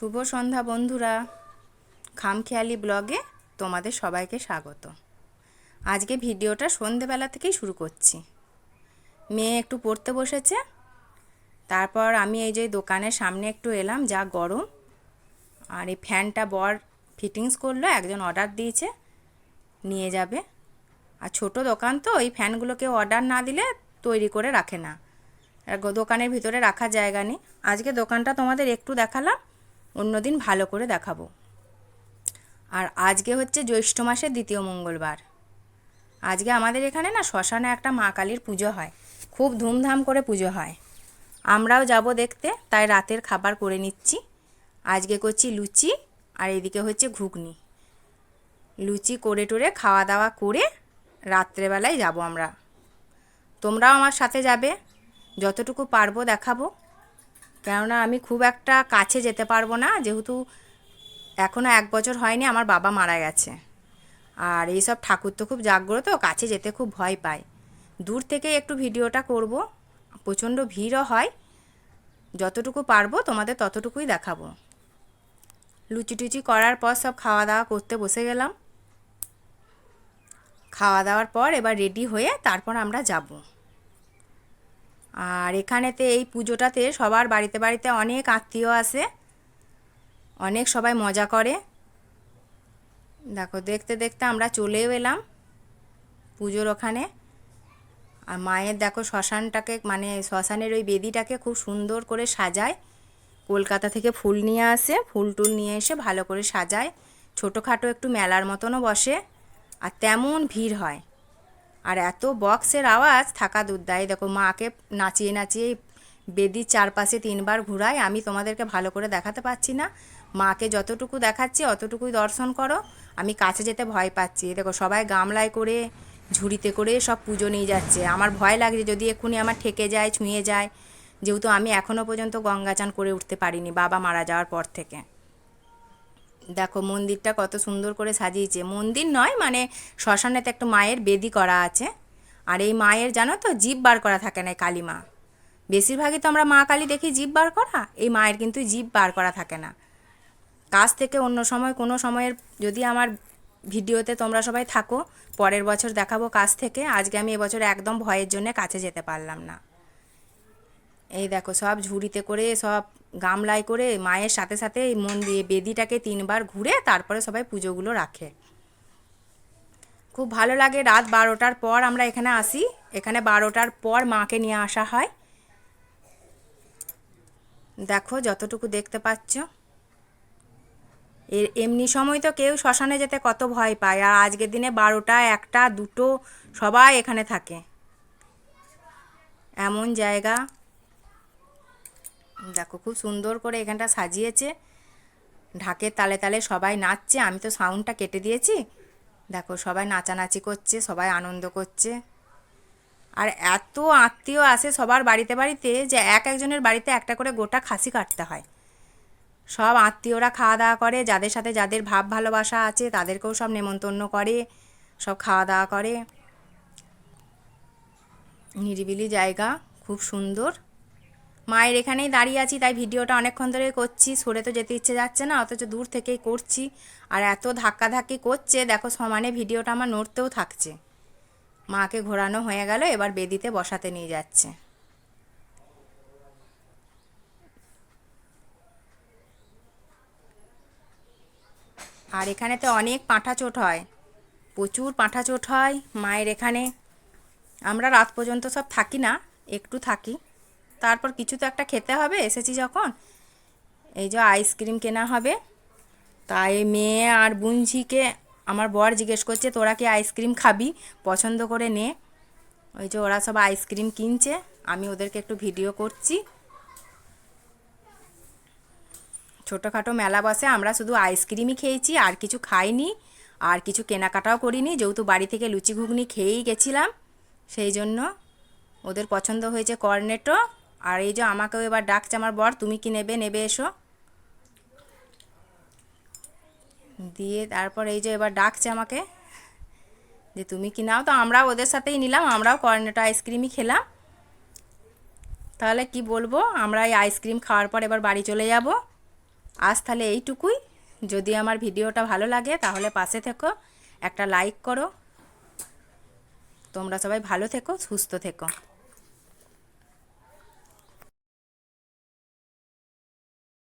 শুভ সন্ধ্যা বন্ধুরা। খামখেয়ালি ব্লগে তোমাদের সবাইকে স্বাগত। আজকে ভিডিওটা সন্ধেবেলা থেকেই শুরু করছি। মেয়ে একটু পড়তে বসেছে। তারপর আমি এই যে দোকানের সামনে একটু এলাম, যা গরম। আর এই ফ্যানটা বর ফিটিংস করল, একজন অর্ডার দিয়েছে, নিয়ে যাবে। আর ছোট দোকান তো, এই ফ্যানগুলোকে অর্ডার না দিলে তৈরি করে রাখে না। দোকানের ভিতরে রাখার জায়গা নেই। আজকে দোকানটা তোমাদের একটু দেখালাম। অন্যদিন ভালো করে দেখাবো। আর আজকে হচ্ছে জ্যৈষ্ঠ মাসের দ্বিতীয় মঙ্গলবার। আজকে আমাদের এখানে না শ্মশানে একটা মা কালীর পুজো হয়। খুব ধুমধাম করে পুজো হয়। আমরাও যাব দেখতে, তাই রাতের খাবার করে নিচ্ছি। আজকে করছি লুচি, আর এদিকে হচ্ছে ঘুগনি। লুচি করে টরে খাওয়া দাওয়া করে রাত্রেবেলায় যাব আমরা। তোমরাও আমার সাথে যাবে। যতটুকু পারব দেখাবো। কেননা আমি খুব একটা কাছে যেতে পারব না, যেহেতু এখনও এক বছর হয়নি, আমার বাবা মারা গেছে। আর এইসব ঠাকুর তো খুব জাগ্রত, কাছে যেতে খুব ভয় পায়। দূর থেকে একটু ভিডিওটা করব, প্রচণ্ড ভিড়ও হয়। যতটুকু পারব, তোমাদের ততটুকুই দেখাবো। লুচি টুচি করার পর সব খাওয়া দাওয়া করতে বসে গেলাম। খাওয়া দাওয়ার পর এবার রেডি হয়ে তারপর আমরা যাব। আর এখানেতে এই পুজোটাতে সবার বাড়িতে বাড়িতে অনেক আত্মীয় আসে অনেক সবাই মজা করে। দেখো, দেখতে দেখতে আমরা চলেও এলাম পুজোর ওখানে। আর মায়ের দেখো শ্মশানটাকে মানে শ্মশানের ওই বেদিটাকে খুব সুন্দর করে সাজায়। কলকাতা থেকে ফুল নিয়ে আসে, ফুল টুল নিয়ে এসে ভালো করে সাজায়। ছোটোখাটো একটু মেলার মতনও বসে। আর তেমন ভিড় হয়। আর এত বক্সের আওয়াজ, থাকা দুর্দায় দেখো, মাকে নাচিয়ে নাচিয়ে বেদির চারপাশে তিনবার ঘুরায় আমি তোমাদেরকে ভালো করে দেখাতে পাচ্ছি না। মাকে যতটুকু দেখাচ্ছি, অতটুকুই দর্শন করো। আমি কাছে যেতে ভয় পাচ্ছি। দেখো, সবাই গামলায় করে, ঝুড়িতে করে সব পুজো নিয়ে যাচ্ছে। আমার ভয় লাগছে যদি এক্ষুনি আমার ঠেকে যায়, ছুঁয়ে যায়। যেহেতু আমি এখনও পর্যন্ত গঙ্গা চান করে উঠতে পারিনি, বাবা মারা যাওয়ার পর থেকে। দেখো মন্দিরটা কত সুন্দর করে সাজিয়েছে। মন্দির নয় মানে শ্মশানেতে একটা মায়ের বেদি করা আছে। আর এই মায়ের জানো তো জিভ বার করা থাকে না কালী মা। বেশিরভাগই তো আমরা মা কালী দেখি জিভ বার করা, এই মায়ের কিন্তু জিভ বার করা থাকে না। কাজ থেকে অন্য সময়, কোনো সময়ের যদি আমার ভিডিওতে তোমরা সবাই থাকো, পরের বছর দেখাবো কাজ থেকে, আজকে আমি এবছর একদম ভয়ের জন্য কাছে যেতে পারলাম না। এই দেখো, সব ঝুড়িতে করে, সব গামলায় করে মায়ের সাথে সাথে এই মন্দির বেদিটাকে তিনবার ঘুরে তারপরে সবাই পুজোগুলো রাখে। খুব ভালো লাগে রাত বারোটার পর আমরা এখানে আসি। এখানে বারোটার পর মাকে নিয়ে আসা হয়। দেখো, যতটুকু দেখতে পাচ্ছ। এর এমনি সময় তো কেউ শ্মশানে যেতে কত ভয় পায়, আর আজকের দিনে বারোটা, একটা, দুটো সবাই এখানে থাকে। এমন জায়গা। দেখো, খুব সুন্দর করে এখানটা সাজিয়েছে। ঢাকের তালে তালে সবাই নাচছে, আমি তো সাউন্ডটা কেটে দিয়েছি। দেখো, সবাই নাচানাচি করছে, সবাই আনন্দ করছে। আর এত আত্মীয় আসে সবার বাড়িতে বাড়িতে যে এক একজনের বাড়িতে একটা করে গোটা খাসি কাটতে হয়। সব আত্মীয়রা খাওয়া দাওয়া করে, যাদের সাথে যাদের ভাব ভালোবাসা আছে তাদেরকেও সব নেমন্তন্ন করে, সব খাওয়া দাওয়া করে। নিরিবিলি জায়গা, খুব সুন্দর। মায়ের এখানেই দাঁড়িয়ে আছি, তাই ভিডিওটা অনেকক্ষণ ধরে করছি। সরে তো যেতে ইচ্ছে যাচ্ছে না, অথচ দূর থেকেই করছি। আর এত ধাক্কাধাক্কি করছে, দেখো সমানে ভিডিওটা আমার নড়তেও থাকছে। মাকে ঘোরানো হয়ে গেল, এবার বেদিতে বসাতে নিয়ে যাচ্ছে। আর এখানেতে অনেক পাঁঠা চোট হয়, প্রচুর পাঁঠা চোট হয় মায়ের এখানে। আমরা রাত পর্যন্ত সব থাকি না, একটু থাকি। তারপর কিছু তো একটা খেতে হবে, এসেছি যখন। এই যে আইসক্রিম কেনা হবে। তাই মেয়ে আর বুঞ্জিকে আমার বর জিজ্ঞেস করছে, তোরা কি আইসক্রিম খাবি? পছন্দ করে নে। ওই যে ওরা সব আইসক্রিম কিনছে, আমি ওদেরকে একটু ভিডিও করছি। ছোটোখাটো মেলা বসে আমরা শুধু আইসক্রিমই খেয়েছি, আর কিছু খাইনি, আর কিছু কেনাকাটাও করিনি, যেহেতু বাড়ি থেকে লুচি ঘুগনি খেয়েই গেছিলাম। সেই জন্য ওদের পছন্দ হয়েছে কর্নেটো আর এই যে আমাকেও এবার ডাকছে আমার বর, তুমি কি নেবে? নেবে এসো। দিয়ে তারপর এই যে এবার ডাকছে আমাকে যে, তুমি কি নাও? তো আমরাও ওদের সাথেই নিলাম, আমরাও কর্নেটো আইসক্রিমই খেলাম। তাহলে কি বলব, আমরা এই আইসক্রিম খাওয়ার পর এবার বাড়ি চলে যাব। আজ তাহলে এইটুকুই। যদি আমার ভিডিওটা ভালো লাগে তাহলে পাশে থেকো, একটা লাইক করো। তোমরা সবাই ভালো থেকো, সুস্থ থেকো।